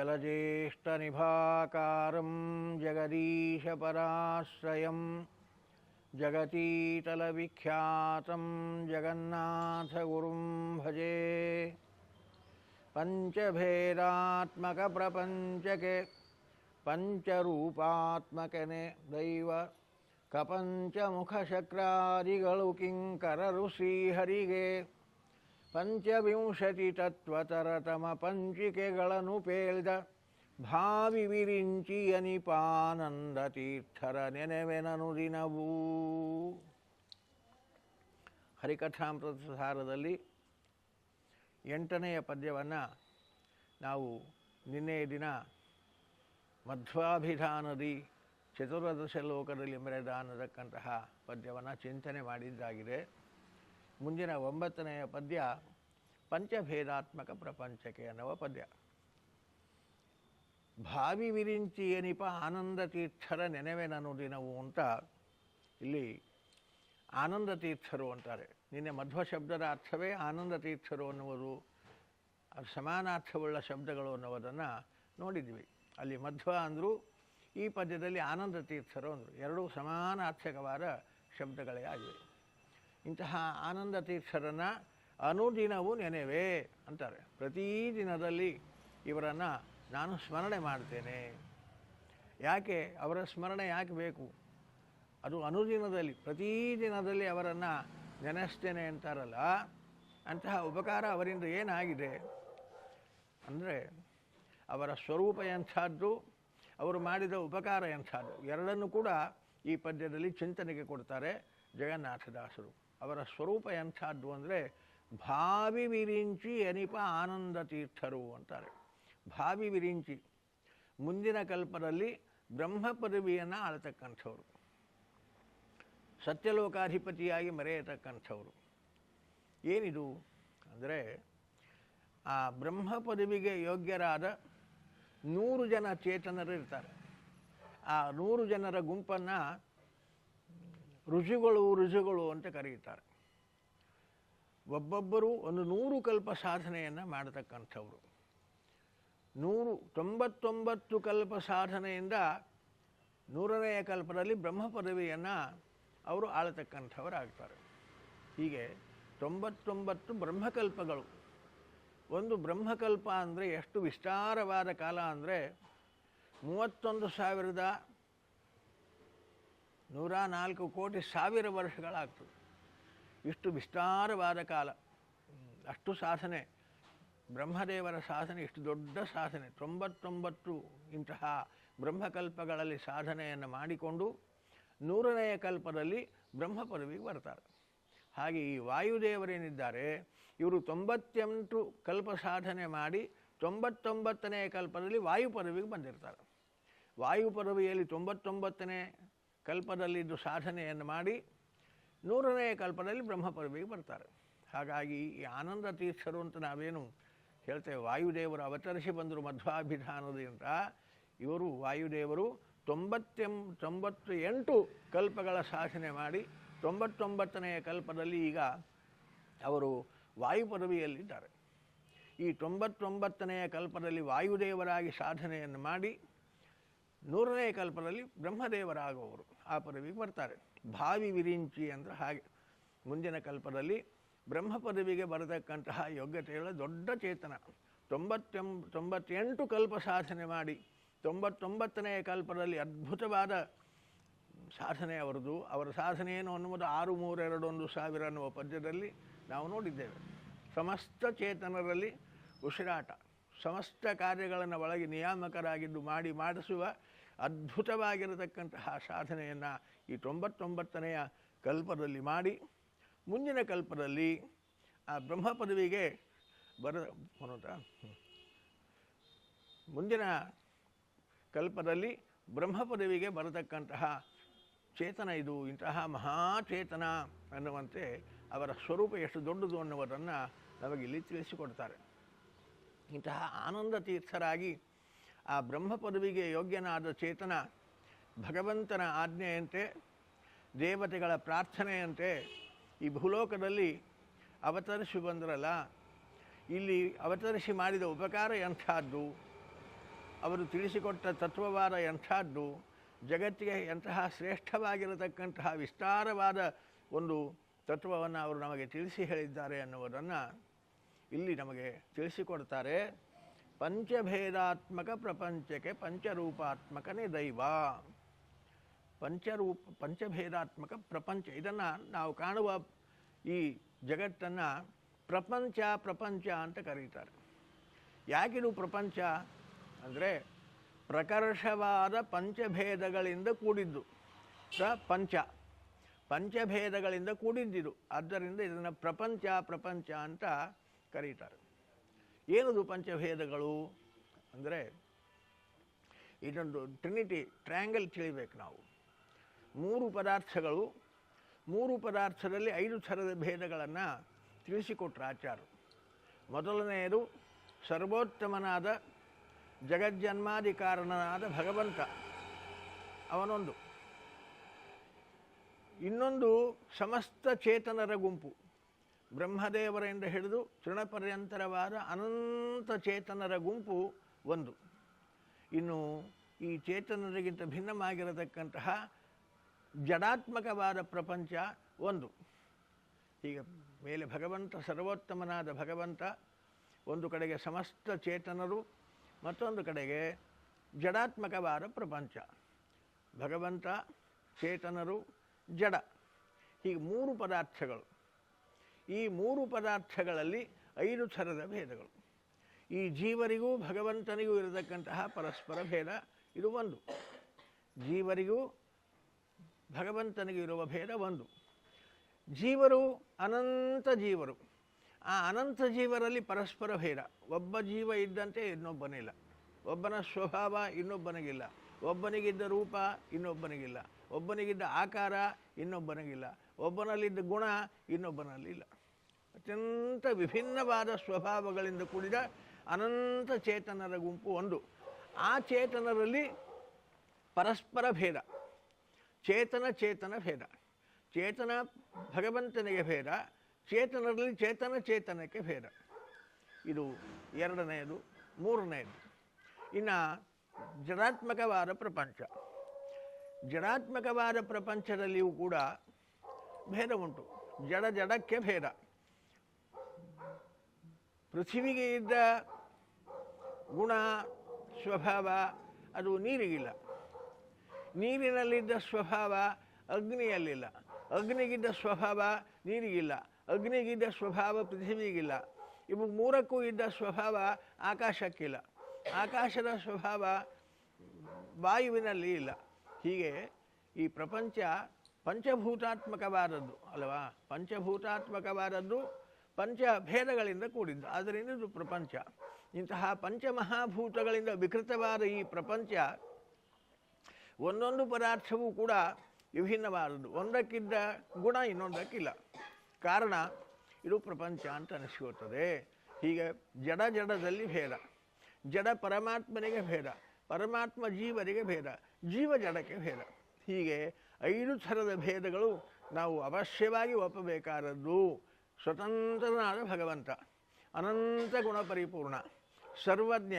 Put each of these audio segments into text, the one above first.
जलज्येष्ठनिभाकारं जगदीशपराश्रयं जगतीतलविख्यातं जगन्नाथगुरुं भजे। पञ्चभेदात्मकप्रपञ्चके पञ्चरूपात्मकने दैव कपञ्चमुखशक्रादिगलु किङ्करऋषीहरिगे। ಪಂಚವಿಂಶತಿ ತತ್ವತರತಮ ಪಂಚಿಕೆಗಳನ್ನು ಪೇಳ್ದ ಭಾವಿ ವಿರಿಂಚಿ ಅನಿಪಾನಂದ ತೀರ್ಥರ ನೆನೆವೆನನು ದಿನವೂ ಹರಿಕಥಾಮೃತ ಸಾರದಲ್ಲಿ ಎಂಟನೆಯ ಪದ್ಯವನ್ನು ನಾವು ನಿನ್ನೆಯ ದಿನ ಮಧ್ವಾಭಿಧಾನದಿ ಚತುರ್ದಶ ಲೋಕದಲ್ಲಿ ಮೆರೆದ ಅನ್ನತಕ್ಕಂತಹ ಪದ್ಯವನ್ನು ಚಿಂತನೆ ಮಾಡಿದ್ದಾಗಿದೆ. ಮುಂದಿನ ಒಂಬತ್ತನೆಯ ಪದ್ಯ ಪಂಚಭೇದಾತ್ಮಕ ಪ್ರಪಂಚಕ್ಕೆ ಅನ್ನುವ ಪದ್ಯ. ಭಾವಿ ವಿರಿಂಚಿ ಏನಿಪ ಆನಂದ ತೀರ್ಥರ ನೆನೆವೆ ನಾನು ದಿನವು ಅಂತ ಇಲ್ಲಿ ಆನಂದ ತೀರ್ಥರು ಅಂತಾರೆ. ನಿನ್ನೆ ಮಧ್ವ ಶಬ್ದದ ಅರ್ಥವೇ ಆನಂದ ತೀರ್ಥರು ಅನ್ನುವುದು ಸಮಾನಾರ್ಥವುಳ್ಳ ಶಬ್ದಗಳು ಅನ್ನುವುದನ್ನು ನೋಡಿದ್ವಿ. ಅಲ್ಲಿ ಮಧ್ವ ಅಂದರು, ಈ ಪದ್ಯದಲ್ಲಿ ಆನಂದ ತೀರ್ಥರು ಅಂದರು. ಎರಡೂ ಸಮಾನಾರ್ಥಕವಾದ ಶಬ್ದಗಳೇ ಆಗಿವೆ. ಇಂತಹ ಆನಂದ ತೀರ್ಥರನ್ನು ಅನುದಿನವೂ ನೆನೆವೆ ಅಂತಾರೆ. ಪ್ರತೀ ದಿನದಲ್ಲಿ ಇವರನ್ನು ನಾನು ಸ್ಮರಣೆ ಮಾಡ್ತೇನೆ. ಯಾಕೆ? ಅವರ ಸ್ಮರಣೆ ಯಾಕೆ ಬೇಕು? ಅದು ಅನುದಿನದಲ್ಲಿ, ಪ್ರತಿ ದಿನದಲ್ಲಿ ಅವರನ್ನು ನೆನೆಸ್ತೇನೆ ಅಂತಾರಲ್ಲ, ಅಂತಹ ಉಪಕಾರ ಅವರಿಂದ ಏನಾಗಿದೆ? ಅಂದರೆ ಅವರ ಸ್ವರೂಪ ಎಂಥದ್ದು, ಅವರು ಮಾಡಿದ ಉಪಕಾರ ಎಂಥದ್ದು, ಎರಡನ್ನೂ ಕೂಡ ಈ ಪದ್ಯದಲ್ಲಿ ಚಿಂತನೆಗೆ ಕೊಡ್ತಾರೆ ಜಗನ್ನಾಥದಾಸರು. ಅವರ ಸ್ವರೂಪ ಎಂಥದ್ದು ಅಂದರೆ, ಭಾವಿ ವಿರಿಂಚಿ ಎನಿಪ ಆನಂದ ತೀರ್ಥರು ಅಂತಾರೆ. ಭಾವಿ ವಿರಿಂಚಿ. ಮುಂದಿನ ಕಲ್ಪದಲ್ಲಿ ಬ್ರಹ್ಮ ಪದವಿಯನ್ನು ಆಳ್ತಕ್ಕಂಥವ್ರು. ಸತ್ಯಲೋಕಾಧಿಪತಿಯಾಗಿ ಮರೆಯತಕ್ಕಂಥವ್ರು. ಏನಿದು ಅಂದರೆ, ಆ ಬ್ರಹ್ಮ ಪದವಿಗೆ ಯೋಗ್ಯರಾದ ನೂರು ಜನ ಚೇತನರು ಇರ್ತಾರೆ. ಆ ನೂರು ಜನರ ಗುಂಪನ್ನು ಋಷಿಗಳು ಋಷಿಗಳು ಅಂತ ಕರೆಯುತ್ತಾರೆ ಒಬ್ಬೊಬ್ಬರು ಒಂದು ನೂರು ಕಲ್ಪ ಸಾಧನೆಯನ್ನು ಮಾಡತಕ್ಕಂಥವ್ರು. ನೂರು, ತೊಂಬತ್ತೊಂಬತ್ತು ಕಲ್ಪ ಸಾಧನೆಯಿಂದ ನೂರನೆಯ ಕಲ್ಪದಲ್ಲಿ ಬ್ರಹ್ಮ ಪದವಿಯನ್ನು ಅವರು ಆಳತಕ್ಕಂಥವರಾಗ್ತಾರೆ. ಹೀಗೆ ತೊಂಬತ್ತೊಂಬತ್ತು ಬ್ರಹ್ಮಕಲ್ಪಗಳು. ಒಂದು ಬ್ರಹ್ಮಕಲ್ಪ ಅಂದರೆ ಎಷ್ಟು ವಿಸ್ತಾರವಾದ ಕಾಲ ಅಂದರೆ ಮೂವತ್ತೊಂದು ಸಾವಿರದ ನೂರ ನಾಲ್ಕು ಕೋಟಿ ಸಾವಿರ ವರ್ಷಗಳಾಗ್ತದೆ. ಇಷ್ಟು ವಿಸ್ತಾರವಾದ ಕಾಲ. ಅಷ್ಟು ಸಾಧನೆ. ಬ್ರಹ್ಮದೇವರ ಸಾಧನೆ, ಇಷ್ಟು ದೊಡ್ಡ ಸಾಧನೆ. ತೊಂಬತ್ತೊಂಬತ್ತು ಇಂತಹ ಬ್ರಹ್ಮಕಲ್ಪಗಳಲ್ಲಿ ಸಾಧನೆಯನ್ನು ಮಾಡಿಕೊಂಡು ನೂರನೆಯ ಕಲ್ಪದಲ್ಲಿ ಬ್ರಹ್ಮ ಪದವಿಗೆ ಬರ್ತಾರೆ. ಹಾಗೆ ಈ ವಾಯುದೇವರೇನಿದ್ದಾರೆ, ಇವರು ತೊಂಬತ್ತೆಂಟು ಕಲ್ಪ ಸಾಧನೆ ಮಾಡಿ ತೊಂಬತ್ತೊಂಬತ್ತನೇ ಕಲ್ಪದಲ್ಲಿ ವಾಯು ಪದವಿಗೆ ಬಂದಿರ್ತಾರೆ. ವಾಯು ಪದವಿಯಲ್ಲಿ ತೊಂಬತ್ತೊಂಬತ್ತನೇ ಕಲ್ಪದಲ್ಲಿದ್ದು ಸಾಧನೆಯನ್ನು ಮಾಡಿ ನೂರನೇ ಕಲ್ಪದಲ್ಲಿ ಬ್ರಹ್ಮ ಪದವಿಗೆ ಬರ್ತಾರೆ. ಹಾಗಾಗಿ ಈ ಆನಂದ ತೀರ್ಥರು ಅಂತ ನಾವೇನು ಹೇಳ್ತೇವೆ, ವಾಯುದೇವರು ಅವತರಿಸಿ ಬಂದರು ಮಧ್ವಾಭಿಧಾನದಿಂದ. ಇವರು ವಾಯುದೇವರು ತೊಂಬತ್ತೆಂ ತೊಂಬತ್ತು ಎಂಟು ಕಲ್ಪಗಳ ಸಾಧನೆ ಮಾಡಿ ತೊಂಬತ್ತೊಂಬತ್ತನೆಯ ಕಲ್ಪದಲ್ಲಿ ಈಗ ಅವರು ವಾಯು ಪದವಿಯಲ್ಲಿದ್ದಾರೆ ಈ ತೊಂಬತ್ತೊಂಬತ್ತನೆಯ ಕಲ್ಪದಲ್ಲಿ ವಾಯುದೇವರಾಗಿ ಸಾಧನೆಯನ್ನು ಮಾಡಿ ನೂರನೇ ಕಲ್ಪದಲ್ಲಿ ಬ್ರಹ್ಮದೇವರಾಗುವವರು. ಆ ಪದವಿಗೆ ಬರ್ತಾರೆ. ಭಾವಿ ವಿರಿಂಚಿ ಅಂದರೆ ಹಾಗೆ. ಮುಂದಿನ ಕಲ್ಪದಲ್ಲಿ ಬ್ರಹ್ಮ ಪದವಿಗೆ ಬರತಕ್ಕಂತಹ ಯೋಗ್ಯತೆಗಳ ದೊಡ್ಡ ಚೇತನ. ತೊಂಬತ್ತೆಂ, ತೊಂಬತ್ತೆಂಟು ಕಲ್ಪ ಸಾಧನೆ ಮಾಡಿ. ತೊಂಬತ್ತೊಂಬತ್ತನೆಯ ಕಲ್ಪದಲ್ಲಿ ಅದ್ಭುತವಾದ ಸಾಧನೆ ಅವರದು. ಅವರ ಸಾಧನೆ ಏನು ಅನ್ನುವುದು ಆರು ಮೂರೆರಡು ಒಂದು ಸಾವಿರ ಅನ್ನುವ ಪದ್ಯದಲ್ಲಿ ನಾವು ನೋಡಿದ್ದೇವೆ. ಸಮಸ್ತ ಚೇತನರಲ್ಲಿ ಉಸಿರಾಟ. ಸಮಸ್ತ ಕಾರ್ಯಗಳನ್ನು ಒಳಗೆ ನಿಯಾಮಕರಾಗಿದ್ದು ಮಾಡಿ, ಮಾಡಿಸುವ ಅದ್ಭುತವಾಗಿರತಕ್ಕಂತಹ ಸಾಧನೆಯನ್ನು ಈ ತೊಂಬತ್ತೊಂಬತ್ತನೆಯ ಕಲ್ಪದಲ್ಲಿ ಮಾಡಿ, ಮುಂದಿನ ಕಲ್ಪದಲ್ಲಿ ಆ ಬ್ರಹ್ಮ ಪದವಿಗೆ ಬರ ಮುಂದಿನ ಕಲ್ಪದಲ್ಲಿ ಬ್ರಹ್ಮ ಪದವಿಗೆ ಬರತಕ್ಕಂತಹ ಚೇತನ ಇದು, ಇಂತಹ ಮಹಾಚೇತನ ಅನ್ನುವಂತೆ ಅವರ ಸ್ವರೂಪ ಎಷ್ಟು ದೊಡ್ಡದು ಅನ್ನುವುದನ್ನು ನಮಗಿಲ್ಲಿ ತಿಳಿಸಿಕೊಡ್ತಾರೆ. ಇಂತಹ ಆನಂದ ತೀರ್ಥರಾಗಿ ಆ ಬ್ರಹ್ಮ ಪದವಿಗೆ ಯೋಗ್ಯನಾದ ಚೇತನ ಭಗವಂತನ ಆಜ್ಞೆಯಂತೆ, ದೇವತೆಗಳ ಪ್ರಾರ್ಥನೆಯಂತೆ ಈ ಭೂಲೋಕದಲ್ಲಿ ಅವತರಿಸಿ ಬಂದರಲ್ಲ, ಇಲ್ಲಿ ಅವತರಿಸಿ ಮಾಡಿದ ಉಪಕಾರ ಎಂಥದ್ದು, ಅವರು ತಿಳಿಸಿಕೊಟ್ಟ ತತ್ವವಾದ ಎಂಥದ್ದು, ಜಗತ್ತಿಗೆ ಎಂತಹ ಶ್ರೇಷ್ಠವಾಗಿರತಕ್ಕಂತಹ ವಿಸ್ತಾರವಾದ ಒಂದು ತತ್ವವನ್ನು ಅವರು ನಮಗೆ ತಿಳಿಸಿ ಹೇಳಿದ್ದಾರೆ ಅನ್ನುವುದನ್ನು ಇಲ್ಲಿ ನಮಗೆ ತಿಳಿಸಿಕೊಡ್ತಾರೆ. ಪಂಚಭೇದಾತ್ಮಕ ಪ್ರಪಂಚಕ್ಕೆ ಪಂಚರೂಪಾತ್ಮಕನೇ ದೈವ. ಪಂಚರೂಪ, ಪಂಚಭೇದಾತ್ಮಕ ಪ್ರಪಂಚ, ಇದನ್ನು ನಾವು ಕಾಣುವ ಈ ಜಗತ್ತನ್ನು ಪ್ರಪಂಚ ಪ್ರಪಂಚ ಅಂತ ಕರೀತಾರೆ. ಯಾಕಿದು ಪ್ರಪಂಚ? ಅಂದರೆ ಪ್ರಕರ್ಷವಾದ ಪಂಚಭೇದಗಳಿಂದ ಕೂಡಿದ್ದು. ಪ್ರಪಂಚ ಪಂಚಭೇದಗಳಿಂದ ಕೂಡಿದ್ದಿದು. ಆದ್ದರಿಂದ ಇದನ್ನು ಪ್ರಪಂಚ ಪ್ರಪಂಚ ಅಂತ ಕರೀತಾರೆ. ಏನದು ಪಂಚಭೇದಗಳು ಅಂದರೆ ಇದೊಂದು ಟ್ರಿನಿಟಿ ಟ್ರ್ಯಾಂಗಲ್ ತಿಳಿಬೇಕು ನಾವು. ಮೂರು ಪದಾರ್ಥಗಳು, ಮೂರು ಪದಾರ್ಥದಲ್ಲಿ ಐದು ಥರದ ಭೇದಗಳನ್ನು ತಿಳಿಸಿಕೊಟ್ರು ಆಚಾರ್ಯರು. ಮೊದಲನೆಯದು ಸರ್ವೋತ್ತಮನಾದ ಜಗಜ್ಜನ್ಮಾಧಿಕಾರಣನಾದ ಭಗವಂತ. ಅವನೊಂದು. ಇನ್ನೊಂದು ಸಮಸ್ತ ಚೇತನರ ಗುಂಪು. ಬ್ರಹ್ಮದೇವರಿಂದ ಹಿಡಿದು ತೃಣಪರ್ಯಂತರವಾದ ಅನಂತ ಚೇತನರ ಗುಂಪು ಒಂದು. ಇನ್ನು ಈ ಚೇತನರಿಗಿಂತ ಭಿನ್ನವಾಗಿರತಕ್ಕಂತಹ ಜಡಾತ್ಮಕವಾದ ಪ್ರಪಂಚ ಒಂದು. ಈಗ ಮೇಲೆ ಭಗವಂತ, ಸರ್ವೋತ್ತಮನಾದ ಭಗವಂತ, ಒಂದು ಕಡೆಗೆ ಸಮಸ್ತ ಚೇತನರು, ಮತ್ತೊಂದು ಕಡೆಗೆ ಜಡಾತ್ಮಕವಾದ ಪ್ರಪಂಚ. ಭಗವಂತ, ಚೇತನರು, ಜಡ. ಹೀಗೆ ಮೂರು ಪದಾರ್ಥಗಳು. ಈ ಮೂರು ಪದಾರ್ಥಗಳಲ್ಲಿ ಐದು ಥರದ ಭೇದಗಳು. ಈ ಜೀವರಿಗೂ ಭಗವಂತನಿಗೂ ಇರತಕ್ಕಂತಹ ಪರಸ್ಪರ ಭೇದ ಇದು ಒಂದು. ಜೀವರಿಗೂ ಭಗವಂತನಿಗೂ ಇರುವ ಭೇದ ಒಂದು. ಜೀವರು ಅನಂತ ಜೀವರು. ಆ ಅನಂತ ಜೀವರಲ್ಲಿ ಪರಸ್ಪರ ಭೇದ. ಒಬ್ಬ ಜೀವ ಇದ್ದಂತೆ ಇನ್ನೊಬ್ಬನಿಲ್ಲ ಒಬ್ಬನ ಸ್ವಭಾವ ಇನ್ನೊಬ್ಬನಿಗಿಲ್ಲ. ಒಬ್ಬನಿಗಿದ್ದ ರೂಪ ಇನ್ನೊಬ್ಬನಿಗಿಲ್ಲ. ಒಬ್ಬನಿಗಿದ್ದ ಆಕಾರ ಇನ್ನೊಬ್ಬನಿಗಿಲ್ಲ. ಒಬ್ಬನಲ್ಲಿದ್ದ ಗುಣ ಇನ್ನೊಬ್ಬನಲ್ಲಿಲ್ಲ. ಅತ್ಯಂತ ವಿಭಿನ್ನವಾದ ಸ್ವಭಾವಗಳಿಂದ ಕೂಡಿದ ಅನಂತ ಚೇತನರ ಗುಂಪು ಒಂದು. ಆ ಚೇತನರಲ್ಲಿ ಪರಸ್ಪರ ಭೇದ. ಚೇತನ ಚೇತನ, ಭೇದ. ಚೇತನ ಭಗವಂತನಿಗೆ ಭೇದ, ಚೇತನರಲ್ಲಿ ಚೇತನ, ಚೇತನಕ್ಕೆ ಭೇದ. ಇದು ಎರಡನೆಯದು, ಮೂರನೆಯದು. ಇನ್ನು ಜಡಾತ್ಮಕವಾದ ಪ್ರಪಂಚ. ಜಡಾತ್ಮಕವಾದ ಪ್ರಪಂಚದಲ್ಲಿಯೂ ಕೂಡ ಭೇದ ಉಂಟು. ಜಡ ಜಡಕ್ಕೆ ಭೇದ. ಪೃಥ್ವಿಗೆ ಇದ್ದ ಗುಣ, ಸ್ವಭಾವ ಅದು ನೀರಿಗಿಲ್ಲ. ನೀರಿನಲ್ಲಿದ್ದ ಸ್ವಭಾವ ಅಗ್ನಿಯಲ್ಲಿಲ್ಲ. ಅಗ್ನಿಗಿದ್ದ ಸ್ವಭಾವ ನೀರಿಗಿಲ್ಲ. ಅಗ್ನಿಗಿದ್ದ ಸ್ವಭಾವ ಪೃಥ್ವಿಗಿಲ್ಲ. ಇವು ಮೂರಕ್ಕೂ ಇದ್ದ ಸ್ವಭಾವ ಆಕಾಶಕ್ಕಿಲ್ಲ. ಆಕಾಶದ ಸ್ವಭಾವ ವಾಯುವಿನಲ್ಲಿ ಇಲ್ಲ. ಹೀಗೆ ಈ ಪ್ರಪಂಚ ಪಂಚಭೂತಾತ್ಮಕವಾದದ್ದು, ಅಲ್ವಾ? ಪಂಚಭೂತಾತ್ಮಕವಾದದ್ದು ಪಂಚಭೇದಗಳಿಂದ ಕೂಡಿದ್ದು. ಆದ್ದರಿಂದ ಇದು ಪ್ರಪಂಚ. ಇಂತಹ ಪಂಚಮಹಾಭೂತಗಳಿಂದ ವಿಕೃತವಾದ ಈ ಪ್ರಪಂಚ, ಒಂದೊಂದು ಪದಾರ್ಥವೂ ಕೂಡ ವಿಭಿನ್ನವಾದದ್ದು. ಒಂದಕ್ಕಿದ್ದ ಗುಣ, ಇನ್ನೊಂದಕ್ಕಿಲ್ಲ. ಕಾರಣ, ಇದು ಪ್ರಪಂಚ ಅಂತ ಅನಿಸಿಕೊಳ್ತದೆ. ಹೀಗೆ ಜಡ ಜಡದಲ್ಲಿ ಭೇದ. ಜಡ ಪರಮಾತ್ಮನಿಗೆ ಭೇದ. ಪರಮಾತ್ಮ ಜೀವರಿಗೆ ಭೇದ. ಜೀವ ಜಡಕ್ಕೆ ಭೇದ. ಹೀಗೆ ಐದು ಥರದ ಭೇದಗಳು ನಾವು ಅವಶ್ಯವಾಗಿ ಒಪ್ಪಬೇಕಾದದ್ದು. ಸ್ವತಂತ್ರನಾದ ಭಗವಂತ. ಅನಂತ ಗುಣ ಪರಿಪೂರ್ಣ ಸರ್ವಜ್ಞ,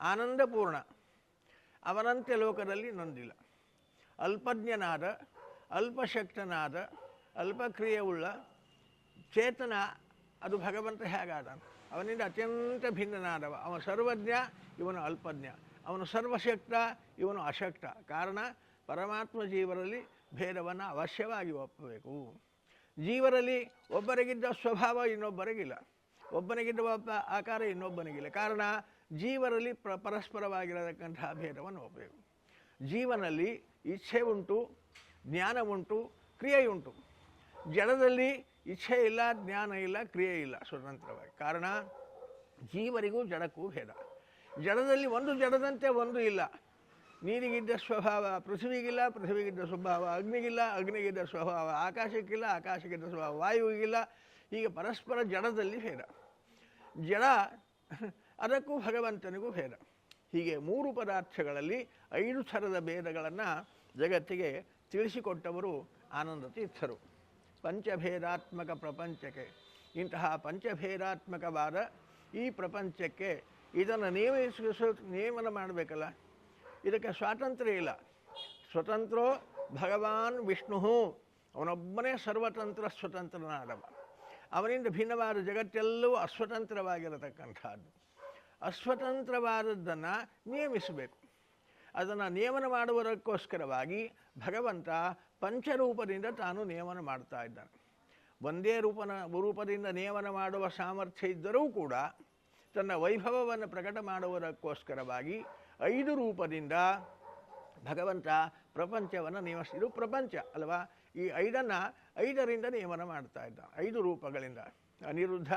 ಆನಂದಪೂರ್ಣ. ಅವನಂತೆ ಲೋಕದಲ್ಲಿ ನೊಂದಿಲ್ಲ. ಅಲ್ಪಜ್ಞನಾದ, ಅಲ್ಪಶಕ್ತನಾದ, ಅಲ್ಪಕ್ರಿಯೆಯುಳ್ಳ, ಚೇತನ, ಅದು ಭಗವಂತ ಹೇಗಾದ ಅವನಿಂದ ಅತ್ಯಂತ ಭಿನ್ನನಾದವ. ಅವನು ಸರ್ವಜ್ಞ, ಇವನು ಅಲ್ಪಜ್ಞ. ಅವನು ಸರ್ವಶಕ್ತ, ಇವನು ಅಶಕ್ತ. ಕಾರಣ, ಪರಮಾತ್ಮ ಜೀವರಲ್ಲಿ ಭೇದವನ್ನು ಅವಶ್ಯವಾಗಿ ಒಪ್ಪಬೇಕು. ಜೀವರಲ್ಲಿ ಒಬ್ಬರಿಗಿದ್ದ ಸ್ವಭಾವ ಇನ್ನೊಬ್ಬರಿಗಿಲ್ಲ. ಒಬ್ಬನಿಗಿದ್ದ ಒಬ್ಬ ಆಕಾರ ಇನ್ನೊಬ್ಬನಿಗಿಲ್ಲ. ಕಾರಣ ಜೀವರಲ್ಲಿ ಪ್ರ ಪರಸ್ಪರವಾಗಿರತಕ್ಕಂತಹ ಭೇದವನ್ನು ಒಪ್ಪಬೇಕು. ಜೀವನಲ್ಲಿ ಇಚ್ಛೆ ಉಂಟು, ಜ್ಞಾನ ಉಂಟು, ಕ್ರಿಯೆ ಉಂಟು. ಜಡದಲ್ಲಿ ಇಚ್ಛೆ ಇಲ್ಲ, ಜ್ಞಾನ ಇಲ್ಲ, ಕ್ರಿಯೆ ಇಲ್ಲ ಸ್ವತಂತ್ರವಾಗಿ. ಕಾರಣ ಜೀವರಿಗೂ ಜಡಕ್ಕೂ ಭೇದ. ಜಡದಲ್ಲಿ ಒಂದು ಜಡದಂತೆ ಒಂದು ಇಲ್ಲ. ನೀರಿಗಿದ್ದ ಸ್ವಭಾವ, ಪೃಥ್ವಿಗಿಲ್ಲ, ಪೃಥ್ವಿಗಿದ್ದ ಸ್ವಭಾವ, ಅಗ್ನಿಗಿಲ್ಲ, ಅಗ್ನಿಗಿದ್ದ ಸ್ವಭಾವ, ಆಕಾಶಕ್ಕಿಲ್ಲ, ಆಕಾಶಕ್ಕಿದ್ದ ಸ್ವಭಾವ, ವಾಯುವಿಗಿಲ್ಲ. ಹೀಗೆ ಪರಸ್ಪರ ಜಡದಲ್ಲಿ ಭೇದ. ಜಡ ಅದಕ್ಕೂ ಭಗವಂತನಿಗೂ ಭೇದ. ಹೀಗೆ ಮೂರು ಪದಾರ್ಥಗಳಲ್ಲಿ ಐದು ಥರದ ಭೇದಗಳನ್ನು ಜಗತ್ತಿಗೆ ತಿಳಿಸಿಕೊಟ್ಟವರು ಆನಂದ ತೀರ್ಥರು ಪಂಚಭೇದಾತ್ಮಕ ಪ್ರಪಂಚಕ್ಕೆ. ಇಂತಹ ಪಂಚಭೇದಾತ್ಮಕವಾದ ಈ ಪ್ರಪಂಚಕ್ಕೆ ಇದನ್ನು ನಿಯಮಿಸ, ನಿಯಮನ ಮಾಡಬೇಕಲ್ಲ? ಇದಕ್ಕೆ ಸ್ವಾತಂತ್ರ್ಯ ಇಲ್ಲ. ಸ್ವತಂತ್ರೋ ಭಗವಾನ್ ವಿಷ್ಣು ಅವನೊಬ್ಬನೇ ಸರ್ವತಂತ್ರ ಸ್ವತಂತ್ರನಾದವ. ಅವನಿಂದ ಭಿನ್ನವಾದ ಜಗತ್ತೆಲ್ಲವೂ ಅಸ್ವತಂತ್ರವಾಗಿರತಕ್ಕಂಥದ್ದು. ಅಸ್ವತಂತ್ರವಾದದ್ದನ್ನು ನಿಯಮಿಸಬೇಕು. ಅದನ್ನು ನಿಯಮನ ಮಾಡುವುದಕ್ಕೋಸ್ಕರವಾಗಿ ಭಗವಂತ ಪಂಚರೂಪದಿಂದ ತಾನು ನಿಯಮನ ಮಾಡ್ತಾ ಇದ್ದಾನೆ. ಒಂದೇ ರೂಪನ, ರೂಪದಿಂದ ನಿಯಮನ ಮಾಡುವ ಸಾಮರ್ಥ್ಯ ಇದ್ದರೂ ಕೂಡ ತನ್ನ ವೈಭವವನ್ನು ಪ್ರಕಟ ಮಾಡುವುದಕ್ಕೋಸ್ಕರವಾಗಿ ಐದು ರೂಪದಿಂದ ಭಗವಂತ ಪ್ರಪಂಚವನ್ನು ನಿಯಮಿಸಿ ಇದು ಪ್ರಪಂಚ, ಅಲ್ವಾ? ಈ ಐದನ್ನು ಐದರಿಂದ ನಿಯಮನ ಮಾಡ್ತಾ ಇದ್ದ. ಐದು ರೂಪಗಳಿಂದ. ಅನಿರುದ್ಧ,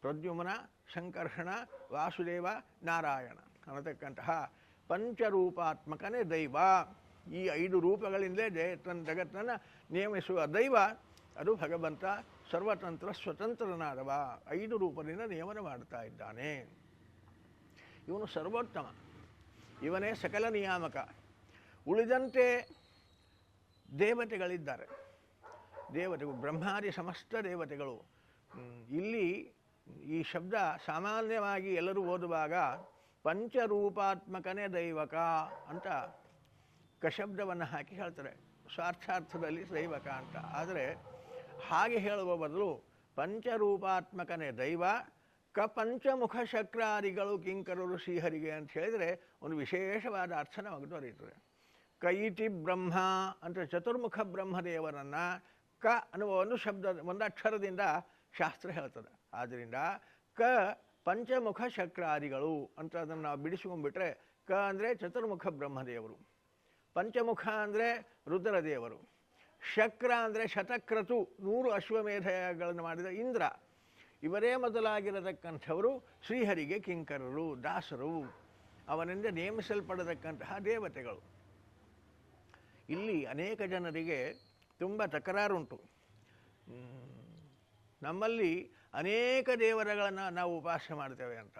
ಪ್ರದ್ಯುಮನ ಸಂಕರ್ಷಣ ವಾಸುದೇವ, ನಾರಾಯಣ ಅನ್ನತಕ್ಕಂತಹ ಪಂಚರೂಪಾತ್ಮಕನೇ ದೈವ. ಈ ಐದು ರೂಪಗಳಿಂದಲೇ ತನ್ನ ಜಗತ್ತನ್ನು ನಿಯಮಿಸುವ ದೈವ ಅದು ಭಗವಂತ ಸರ್ವತಂತ್ರ ಸ್ವತಂತ್ರನಾದವ. ಐದು ರೂಪದಿಂದ ನಿಯಮನ ಮಾಡ್ತಾ ಇದ್ದಾನೆ. ಇವನು ಸರ್ವೋತ್ತಮ. ಇವನೇ ಸಕಲ ನಿಯಾಮಕ. ಉಳಿದಂತೆ ದೇವತೆಗಳಿದ್ದಾರೆ. ದೇವತೆಗಳು, ಬ್ರಹ್ಮಾದಿ ಸಮಸ್ತ ದೇವತೆಗಳು. ಇಲ್ಲಿ ಈ ಶಬ್ದ ಸಾಮಾನ್ಯವಾಗಿ ಎಲ್ಲರೂ ಓದುವಾಗ ಪಂಚರೂಪಾತ್ಮಕನೇ ದೈವಕ ಅಂತ ಕಶಬ್ದವನ್ನು ಹಾಕಿ ಹೇಳ್ತಾರೆ. ಸ್ವಾರ್ಥಾರ್ಥದಲ್ಲಿ ದೈವಕ ಅಂತ. ಆದರೆ ಹಾಗೆ ಹೇಳುವ ಬದಲು ಪಂಚರೂಪಾತ್ಮಕನೇ ದೈವ, ಕ ಪಂಚಮುಖ ಶಕ್ರಾದಿಗಳು ಕಿಂಕರರು ಶ್ರೀಹರಿಗೆ ಅಂತ ಹೇಳಿದರೆ ಒಂದು ವಿಶೇಷವಾದ ಅರ್ಥ ನಮಗೆ ದೊರೆಯುತ್ತದೆ. ಕೈಟಿ ಬ್ರಹ್ಮ ಅಂತ ಚತುರ್ಮುಖ ಬ್ರಹ್ಮದೇವರನ್ನು ಕ ಅನ್ನುವ ಒಂದು ಶಬ್ದ, ಒಂದು ಅಕ್ಷರದಿಂದ ಶಾಸ್ತ್ರ ಹೇಳ್ತದೆ. ಆದ್ದರಿಂದ ಕ ಪಂಚಮುಖ ಶಕ್ರಾದಿಗಳು ಅಂತ ಅದನ್ನು ನಾವು ಬಿಡಿಸ್ಕೊಂಡ್ಬಿಟ್ರೆ ಕ ಅಂದರೆ ಚತುರ್ಮುಖ ಬ್ರಹ್ಮದೇವರು. ಪಂಚಮುಖ ಅಂದರೆ ರುದ್ರದೇವರು. ಶಕ್ರ ಅಂದರೆ ಶತಕ್ರತು ನೂರು ಅಶ್ವಮೇಧಗಳನ್ನು ಮಾಡಿದ ಇಂದ್ರ. ಇವರೇ ಮೊದಲಾಗಿರತಕ್ಕಂಥವರು ಶ್ರೀಹರಿಗೆ ಕಿಂಕರರು, ದಾಸರು. ಅವನಿಂದ ನೇಮಿಸಲ್ಪಡತಕ್ಕಂತಹ ದೇವತೆಗಳು. ಇಲ್ಲಿ ಅನೇಕ ಜನರಿಗೆ ತುಂಬ ತಕರಾರುಂಟು. ನಮ್ಮಲ್ಲಿ ಅನೇಕ ದೇವರಗಳನ್ನು ನಾವು ಉಪಾಸನೆ ಮಾಡ್ತೇವೆ ಅಂತ.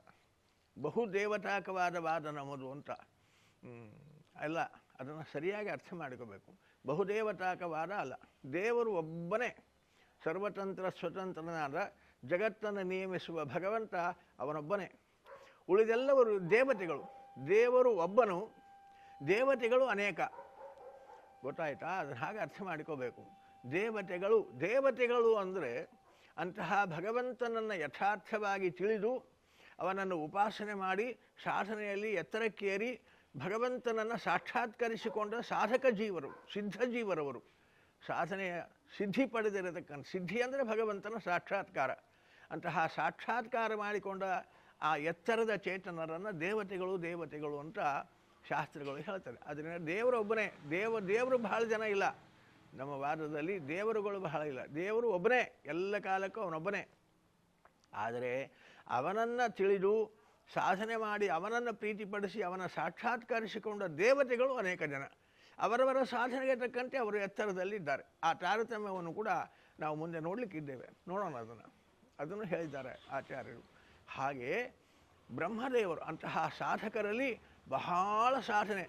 ಬಹು ದೇವತಾಕವಾದ ವಾದ ನಮ್ಮದು ಅಂತ. ಅಲ್ಲ, ಅದನ್ನು ಸರಿಯಾಗಿ ಅರ್ಥ ಮಾಡ್ಕೋಬೇಕು. ಬಹುದೇವತಾಕವಾದ ಅಲ್ಲ, ದೇವರು ಒಬ್ಬನೇ ಸರ್ವತಂತ್ರ, ಸ್ವತಂತ್ರನಾದ ಜಗತ್ತನ್ನು ನಿಯಮಿಸುವ ಭಗವಂತ ಅವನೊಬ್ಬನೇ. ಉಳಿದೆಲ್ಲವರು ದೇವತೆಗಳು. ದೇವರು ಒಬ್ಬನು, ದೇವತೆಗಳು ಅನೇಕ. ಗೊತ್ತಾಯ್ತಾ? ಅದನ್ನು ಹಾಗೆ ಅರ್ಥ ಮಾಡಿಕೋಬೇಕು. ದೇವತೆಗಳು ದೇವತೆಗಳು ಅಂದರೆ ಅಂತಹ ಭಗವಂತನನ್ನು ಯಥಾರ್ಥವಾಗಿ ತಿಳಿದು ಅವನನ್ನು ಉಪಾಸನೆ ಮಾಡಿ, ಸಾಧನೆಯಲ್ಲಿ ಎತ್ತರಕ್ಕೇರಿ ಭಗವಂತನನ್ನು ಸಾಕ್ಷಾತ್ಕರಿಸಿಕೊಂಡ ಸಾಧಕ ಜೀವರು, ಸಿದ್ಧ ಜೀವರವರು. ಸಾಧನೆಯ ಸಿದ್ಧಿ ಪಡೆದಿರತಕ್ಕಂಥ, ಸಿದ್ಧಿ ಅಂದರೆ ಭಗವಂತನ ಸಾಕ್ಷಾತ್ಕಾರ. ಅಂತಹ ಸಾಕ್ಷಾತ್ಕಾರ ಮಾಡಿಕೊಂಡ ಆ ಎತ್ತರದ ಚೇತನರನ್ನು ದೇವತೆಗಳು ದೇವತೆಗಳು ಅಂತ ಶಾಸ್ತ್ರಗಳು ಹೇಳ್ತಾರೆ ಅದರಿಂದ ದೇವರೊಬ್ಬನೇ ದೇವ, ದೇವರು ಬಹಳ ಜನ ಇಲ್ಲ. ನಮ್ಮ ವಾದದಲ್ಲಿ ದೇವರುಗಳು ಬಹಳ ಇಲ್ಲ. ದೇವರು ಒಬ್ಬನೇ. ಎಲ್ಲ ಕಾಲಕ್ಕೂ ಅವನೊಬ್ಬನೇ. ಆದರೆ ಅವನನ್ನು ತಿಳಿದು ಸಾಧನೆ ಮಾಡಿ, ಅವನನ್ನು ಪ್ರೀತಿಪಡಿಸಿ, ಅವನ ಸಾಕ್ಷಾತ್ಕರಿಸಿಕೊಂಡ ದೇವತೆಗಳು ಅನೇಕ ಜನ. ಅವರವರ ಸಾಧನೆಗೆ ತಕ್ಕಂತೆ ಅವರು ಎತ್ತರದಲ್ಲಿದ್ದಾರೆ. ಆ ತಾರತಮ್ಯವನ್ನು ಕೂಡ ನಾವು ಮುಂದೆ ನೋಡಲಿಕ್ಕಿದ್ದೇವೆ. ನೋಡೋಣ ಅದನ್ನು. ಅದನ್ನು ಹೇಳಿದ್ದಾರೆ ಆಚಾರ್ಯರು. ಹಾಗೆ ಬ್ರಹ್ಮದೇವರು, ಅಂತಹ ಸಾಧಕರಲ್ಲಿ ಬಹಳ ಸಾಧನೆ.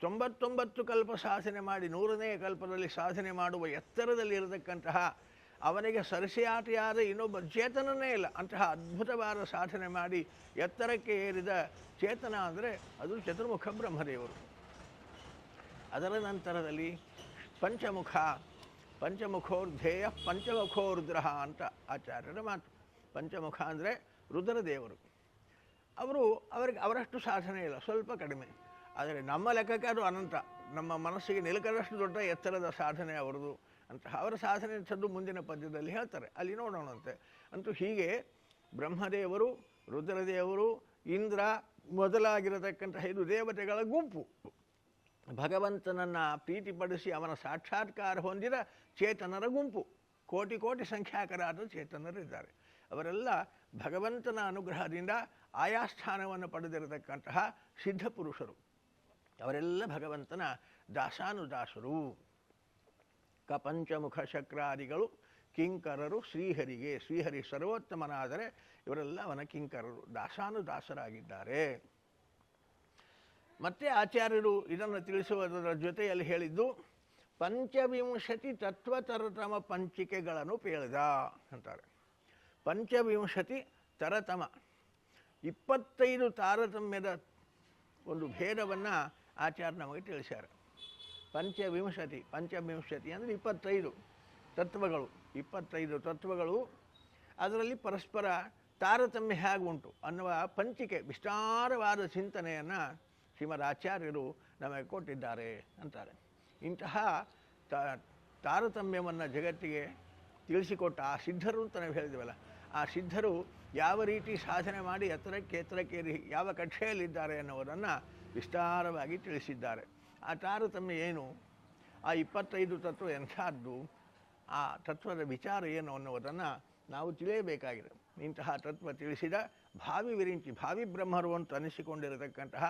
ತೊಂಬತ್ತೊಂಬತ್ತು ಕಲ್ಪ ಸಾಧನೆ ಮಾಡಿ ನೂರನೇ ಕಲ್ಪದಲ್ಲಿ ಸಾಧನೆ ಮಾಡುವ ಎತ್ತರದಲ್ಲಿ ಇರತಕ್ಕಂತಹ ಅವನಿಗೆ ಸರಿಸಿಯಾಟಿಯಾದ ಇನ್ನೊಬ್ಬ ಚೇತನನೇ ಇಲ್ಲ. ಅಂತಹ ಅದ್ಭುತವಾದ ಸಾಧನೆ ಮಾಡಿ ಎತ್ತರಕ್ಕೆ ಏರಿದ ಚೇತನ ಅಂದರೆ ಅದು ಚತುರ್ಮುಖ ಬ್ರಹ್ಮದೇವರು. ಅದರ ನಂತರದಲ್ಲಿ ಪಂಚಮುಖ, ಪಂಚಮುಖೋರ್ಧೇಯ ಪಂಚಮುಖೋರುದ್ರಹ ಅಂತ ಆಚಾರ್ಯರ ಮಾತು. ಪಂಚಮುಖ ಅಂದರೆ ರುದ್ರದೇವರು. ಅವರು ಅವರಿಗೆ ಅವರಷ್ಟು ಸಾಧನೆ ಇಲ್ಲ, ಸ್ವಲ್ಪ ಕಡಿಮೆ. ಆದರೆ ನಮ್ಮ ಲೆಕ್ಕಕ್ಕೆ ಅದು ಅನಂತ. ನಮ್ಮ ಮನಸ್ಸಿಗೆ ನಿಲುಕದಷ್ಟು ದೊಡ್ಡ ಎತ್ತರದ ಸಾಧನೆ ಅವರದು ಅಂತ ಅವರ ಸಾಧನೆ ಅಂಥದ್ದು ಮುಂದಿನ ಪದ್ಯದಲ್ಲಿ ಹೇಳ್ತಾರೆ. ಅಲ್ಲಿ ನೋಡೋಣಂತೆ. ಅಂತೂ ಹೀಗೆ ಬ್ರಹ್ಮದೇವರು, ರುದ್ರದೇವರು, ಇಂದ್ರ ಮೊದಲಾಗಿರತಕ್ಕಂಥ ಐದು ದೇವತೆಗಳ ಗುಂಪು. ಭಗವಂತನನ್ನು ಪ್ರೀತಿಪಡಿಸಿ ಅವನ ಸಾಕ್ಷಾತ್ಕಾರ ಹೊಂದಿದ ಚೇತನರ ಗುಂಪು. ಕೋಟಿ ಕೋಟಿ ಸಂಖ್ಯಾಕರಾದ ಚೇತನರಿದ್ದಾರೆ. ಅವರೆಲ್ಲ ಭಗವಂತನ ಅನುಗ್ರಹದಿಂದ ಆಯಾ ಸ್ಥಾನವನ್ನು ಪಡೆದಿರತಕ್ಕಂತಹ ಸಿದ್ಧ ಪುರುಷರು. ಅವರೆಲ್ಲ ಭಗವಂತನ ದಾಸಾನುದಾಸರು. ಕಪಂಚಮುಖ ಶಕ್ರಾದಿಗಳು, ಕಿಂಕರರು, ಶ್ರೀಹರಿಗೆ, ಶ್ರೀಹರಿ ಸರ್ವೋತ್ತಮನಾದರೆ ಇವರೆಲ್ಲ ಅವನ ಕಿಂಕರರು, ದಾಸಾನುದಾಸರಾಗಿದ್ದಾರೆ. ಮತ್ತೆ ಆಚಾರ್ಯರು ಇದನ್ನು ತಿಳಿಸುವುದರ ಜೊತೆಯಲ್ಲಿ ಹೇಳಿದ್ದು, ಪಂಚವಿಂಶತಿ ತತ್ವತರತಮ ಪಂಚಿಕೆಗಳನ್ನು ಪೇಳಿದ ಅಂತಾರೆ. ಪಂಚವಿಂಶತಿ ತರತಮ ಇಪ್ಪತ್ತೈದು ತಾರತಮ್ಯದ ಒಂದು ಭೇದವನ್ನು ಆಚಾರ ನಮಗೆ ತಿಳಿಸ್ಯಾರ. ಪಂಚವಿಂಶತಿ ಪಂಚವಿಂಶತಿ ಅಂದರೆ ಇಪ್ಪತ್ತೈದು ತತ್ವಗಳು. ಇಪ್ಪತ್ತೈದು ತತ್ವಗಳು, ಅದರಲ್ಲಿ ಪರಸ್ಪರ ತಾರತಮ್ಯ ಹೇಗೆ ಉಂಟು ಅನ್ನುವ ಪಂಚಿಕೆ, ವಿಸ್ತಾರವಾದ ಚಿಂತನೆಯನ್ನು ಶ್ರೀಮದ್ ಆಚಾರ್ಯರು ನಮಗೆ ಕೊಟ್ಟಿದ್ದಾರೆ ಅಂತಾರೆ. ಇಂತಹ ತಾರತಮ್ಯವನ್ನು ಜಗತ್ತಿಗೆ ತಿಳಿಸಿಕೊಟ್ಟ ಆ ಸಿದ್ಧರು ಅಂತ ನಾವು ಹೇಳಿದ್ವಲ್ಲ ಆ ಸಿದ್ಧರು ಯಾವ ರೀತಿ ಸಾಧನೆ ಮಾಡಿ ಎತ್ತರಕ್ಕೆ ಎತ್ತರಕ್ಕೇರಿ, ಯಾವ ಕಕ್ಷೆಯಲ್ಲಿದ್ದಾರೆ ಅನ್ನೋದನ್ನು ವಿಸ್ತಾರವಾಗಿ ತಿಳಿಸಿದ್ದಾರೆ. ಆ ತಾರತಮ್ಯ ಏನು? ಆ ಇಪ್ಪತ್ತೈದು ತತ್ವ ಎಂಥದ್ದು? ಆ ತತ್ವದ ವಿಚಾರ ಏನು ಅನ್ನುವುದನ್ನು ನಾವು ತಿಳಿಯಬೇಕಾಗಿದೆ. ಇಂತಹ ತತ್ವ ತಿಳಿಸಿದ ಭಾವಿ ವಿರಿಂಚಿ ಭಾವಿ ಬ್ರಹ್ಮರು ಅಂತ ಅನಿಸಿಕೊಂಡಿರತಕ್ಕಂತಹ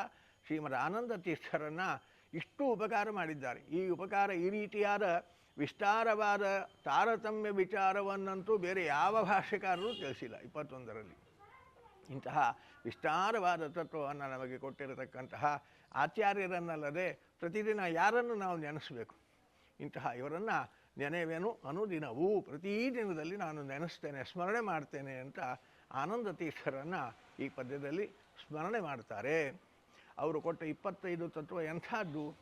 ಶ್ರೀಮದ್ ಆನಂದ ತೀರ್ಥರನ್ನು ಇಷ್ಟು ಉಪಕಾರ ಮಾಡಿದ್ದಾರೆ. ಈ ಉಪಕಾರ ಈ ರೀತಿಯಾದ ವಿಸ್ತಾರವಾದ ತಾರತಮ್ಯ ವಿಚಾರವನ್ನಂತೂ ಬೇರೆ ಯಾವ ಭಾಷೆಕಾರರು ತಿಳಿಸಿಲ್ಲ ಇಪ್ಪತ್ತೊಂದರಲ್ಲಿ. ಇಂತಹ ವಿಸ್ತಾರವಾದ ತತ್ವವನ್ನು ನಮಗೆ ಕೊಟ್ಟಿರತಕ್ಕಂತಹ ಆಚಾರ್ಯರನ್ನಲ್ಲದೆ ಪ್ರತಿದಿನ ಯಾರನ್ನು ನಾವು ನೆನೆಸಬೇಕು? ಇಂತಹ ಇವರನ್ನು ನೆನೆವೇನು ಅನುದಿನವೂ ಪ್ರತಿದಿನದಲ್ಲಿ ನಾನು ನೆನೆಸ್ತೇನೆ, ಸ್ಮರಣೆ ಮಾಡ್ತೇನೆ ಅಂತ ಆನಂದ ತೀರ್ಥರನ್ನು ಈ ಪದ್ಯದಲ್ಲಿ ಸ್ಮರಣೆ ಮಾಡ್ತಾರೆ. ಅವರು ಕೊಟ್ಟ ಇಪ್ಪತ್ತೈದು ತತ್ವ ಎಂಥದ್ದು?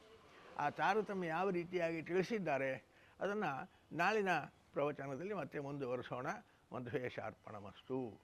ಆ ತಾರತಮ್ಯ ಯಾವ ರೀತಿಯಾಗಿ ತಿಳಿಸಿದ್ದಾರೆ? ಅದನ್ನು ನಾಳಿನ ಪ್ರವಚನದಲ್ಲಿ ಮತ್ತೆ ಮುಂದುವರಿಸೋಣ. ಮಧ್ವೇಶಾರ್ಪಣ ಮಸ್ತು